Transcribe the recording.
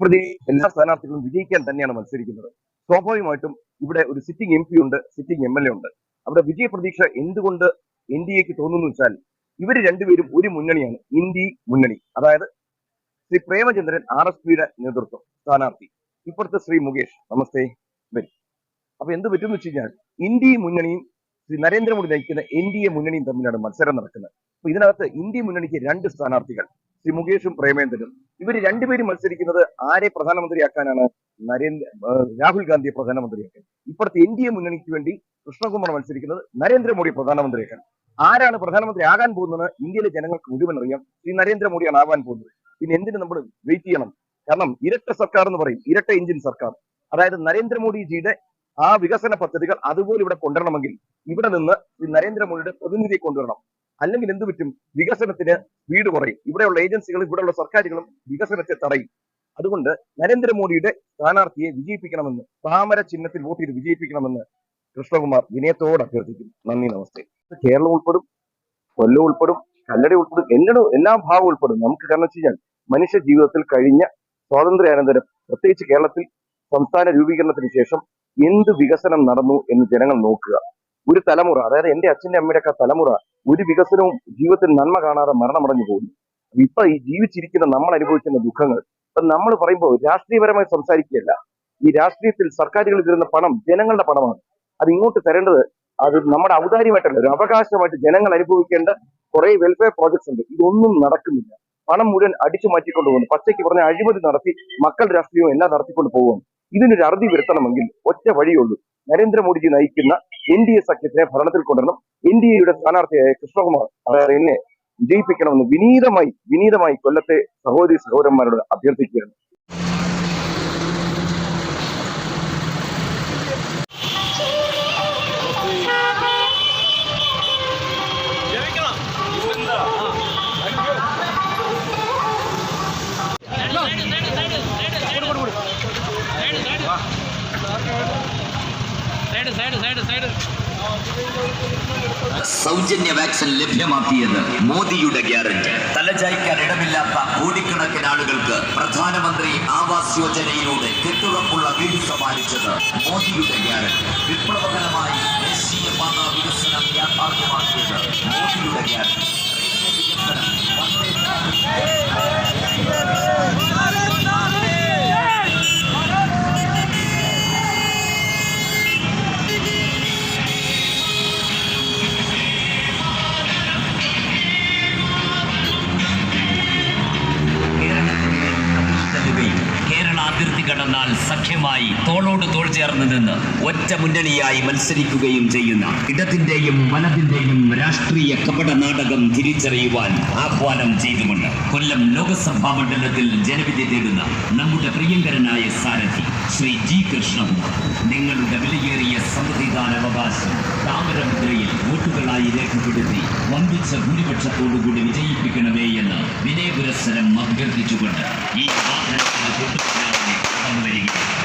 പ്രതി എല്ലാ സ്ഥാനാർത്ഥികളും വിജയിക്കാൻ തന്നെയാണ് മത്സരിക്കുന്നത്. സ്വാഭാവികമായിട്ടും ഇവിടെ ഒരു സിറ്റിംഗ് എം പി ഉണ്ട് സിറ്റിംഗ് എം എൽ എ ഉണ്ട്. അവിടെ വിജയ പ്രതീക്ഷ എന്തുകൊണ്ട് എൻ ഡി എക്ക് തോന്നുന്നു വെച്ചാൽ ഇവർ രണ്ടുപേരും ഒരു മുന്നണിയാണ് ഇന്ത്യ മുന്നണി. അതായത് ശ്രീ പ്രേമചന്ദ്രൻ ആർ എസ് പിയുടെ നേതൃത്വം സ്ഥാനാർത്ഥി. ഇപ്പുറത്ത് ശ്രീ മുകേഷ് നമസ്തേ വരും. അപ്പൊ എന്ത് പറ്റും വെച്ച് കഴിഞ്ഞാൽ ഇന്ത്യ മുന്നണിയും ശ്രീ നരേന്ദ്രമോദി നയിക്കുന്ന എൻ ഡി എ മുന്നണിയും തമ്മിലാണ് മത്സരം നടക്കുന്നത്. അപ്പൊ ഇതിനകത്ത് ഇന്ത്യ മുന്നണിക്ക് രണ്ട് സ്ഥാനാർത്ഥികൾ. ശ്രീ മുകേഷും പ്രേമേന്ദ്രനും. ഇവർ രണ്ടുപേരും മത്സരിക്കുന്നത് ആരെ പ്രധാനമന്ത്രിയാക്കാനാണ് നരേന്ദ്ര രാഹുൽ ഗാന്ധിയെ പ്രധാനമന്ത്രിയാക്കാൻ. ഇപ്പോഴത്തെ എൻ ഡി എ മുന്നണിക്ക് വേണ്ടി കൃഷ്ണകുമാർ മത്സരിക്കുന്നത് നരേന്ദ്രമോദി പ്രധാനമന്ത്രിയാക്കാൻ. ആരാണ് പ്രധാനമന്ത്രി ആകാൻ പോകുന്നത്? ഇന്ത്യയിലെ ജനങ്ങൾക്ക് മുഴുവൻ അറിയാം ശ്രീ നരേന്ദ്രമോദിയാണ് ആവാൻ പോകുന്നത്. പിന്നെ എന്തിനു നമ്മൾ വെയിറ്റ് ചെയ്യണം? കാരണം ഇരട്ട സർക്കാർ എന്ന് പറയും ഇരട്ട എഞ്ചിൻ സർക്കാർ. അതായത് നരേന്ദ്രമോദിജിയുടെ ആ വികസന പദ്ധതികൾ അതുപോലെ ഇവിടെ കൊണ്ടുവരണമെങ്കിൽ ഇവിടെ നിന്ന് നരേന്ദ്രമോദിയുടെ പ്രതിനിധിയെ കൊണ്ടുവരണം. അല്ലെങ്കിൽ എന്ത് പറ്റും? വികസനത്തിന് വീട് കുറയും. ഇവിടെയുള്ള ഏജൻസികളും ഇവിടെയുള്ള സർക്കാരുകളും വികസനത്തെ തടയും. അതുകൊണ്ട് നരേന്ദ്രമോദിയുടെ സ്ഥാനാർത്ഥിയെ വിജയിപ്പിക്കണമെന്ന് താമര ചിഹ്നത്തിൽ വോട്ട് ചെയ്ത് വിജയിപ്പിക്കണമെന്ന് കൃഷ്ണകുമാർ വിനയത്തോട് അഭ്യർത്ഥിക്കുന്നു. നന്ദി നമസ്തേ. കേരളം ഉൾപ്പെടും കൊല്ലം ഉൾപ്പെടും കല്ലട ഉൾപ്പെടും എല്ലാ എല്ലാ ഭാഗവും ഉൾപ്പെടും. നമുക്ക് കാരണം വെച്ച് കഴിഞ്ഞാൽ മനുഷ്യ ജീവിതത്തിൽ കഴിഞ്ഞ സ്വാതന്ത്ര്യാനന്തരം പ്രത്യേകിച്ച് കേരളത്തിൽ സംസ്ഥാന രൂപീകരണത്തിന് ശേഷം എന്ത് വികസനം നടന്നു എന്ന് ജനങ്ങൾ നോക്കുക. ഒരു തലമുറ അതായത് എന്റെ അച്ഛന്റെ അമ്മയുടെ ഒക്കെ തലമുറ ഒരു വികസനവും ജീവിതത്തിൽ നന്മ കാണാതെ മരണമടഞ്ഞു പോകുന്നു. ഇപ്പൊ ഈ ജീവിച്ചിരിക്കുന്ന നമ്മൾ അനുഭവിക്കുന്ന ദുഃഖങ്ങൾ ഇപ്പൊ നമ്മൾ പറയുമ്പോൾ രാഷ്ട്രീയപരമായി സംസാരിക്കുകയല്ല. ഈ രാഷ്ട്രീയത്തിൽ സർക്കാരുകൾ തരുന്ന പണം ജനങ്ങളുടെ പണമാണ്. അത് ഇങ്ങോട്ട് തരേണ്ടത് അത് നമ്മുടെ ഔദാര്യമായിട്ടല്ല ഒരു അവകാശമായിട്ട് ജനങ്ങൾ അനുഭവിക്കേണ്ട കുറെ വെൽഫെയർ പ്രോജക്ട്സ് ഉണ്ട്. ഇതൊന്നും നടക്കുന്നില്ല. പണം മുഴുവൻ അടിച്ചു മാറ്റിക്കൊണ്ട് പോകുന്നു. പച്ചയ്ക്ക് പറഞ്ഞ അഴിമതി നടത്തി മക്കൾ രാഷ്ട്രീയവും എല്ലാം നടത്തിക്കൊണ്ട് പോകുന്നു ഇതിനൊരു അറുതി വരുത്തണമെങ്കിൽ ഒറ്റ വഴിയുള്ളൂ നരേന്ദ്രമോദിജി നയിക്കുന്ന എൻ ഡി എ സഖ്യത്തിനെ ഭരണത്തിൽ കൊണ്ടുവരണം. എൻ ഡി എയുടെ സ്ഥാനാർത്ഥിയായ കൃഷ്ണകുമാർ അതായത് എന്നെ വിജയിപ്പിക്കണമെന്ന് വിനീതമായി വിനീതമായി കൊല്ലത്തെ സഹോദരി സഹോദരന്മാരോട് അഭ്യർത്ഥിക്കുകയാണ്. സൗജന്യ വാക്സിൻ ലഭ്യമാക്കിയത് മോദിയുടെ ഗ്യാരണ്ടി. തലചായ്ക്കാൻ ഇടമില്ലാത്ത കോടിക്കണക്കിന് ആളുകൾക്ക് പ്രധാനമന്ത്രി ആവാസ് യോജനയിലൂടെ കെട്ടുറപ്പുള്ള വീട് സമ്മാനിച്ചത് മോദിയുടെ ഗ്യാരണ്ടി. വിപ്ലവകരമായി ദേശീയ പാത വികസനം യാഥാർത്ഥ്യമാക്കിയത് മോദിയുടെ ഗ്യാരണ്ടി. കേരള കടന്നാൽ സഖ്യമായി തോളോട് തോൾ ചേർന്ന് നിന്ന് ഒറ്റ മുന്നണിയായി മത്സരിക്കുകയും ചെയ്യുന്ന ഇടത്തിന്റെയും വലതിന്റെയും രാഷ്ട്രീയ കപട നാടകം തിരിച്ചറിയുവാൻ ആഹ്വാനം ചെയ്തുകൊണ്ട് കൊല്ലം ലോകസഭാ മണ്ഡലത്തിൽ ജനവിധി തേടുന്ന നമ്മുടെ പ്രിയങ്കരനായ സാരഥി ശ്രീ ജി കൃഷ്ണൻ. നിങ്ങളുടെ വിലയേറിയ സമ്മതിദാന അവകാശം താമരമുദ്രയിൽ വോട്ടുകളായി രേഖപ്പെടുത്തി വമ്പിച്ച ഭൂരിപക്ഷത്തോടുകൂടി വിജയിപ്പിക്കണമേ എന്ന് വിനയപുരസ്സരം അഭ്യർത്ഥിച്ചുകൊണ്ട് ഈ വാഹനത്തിന് തൊട്ടുപിന്നാലെ കടന്നു വരികയാണ്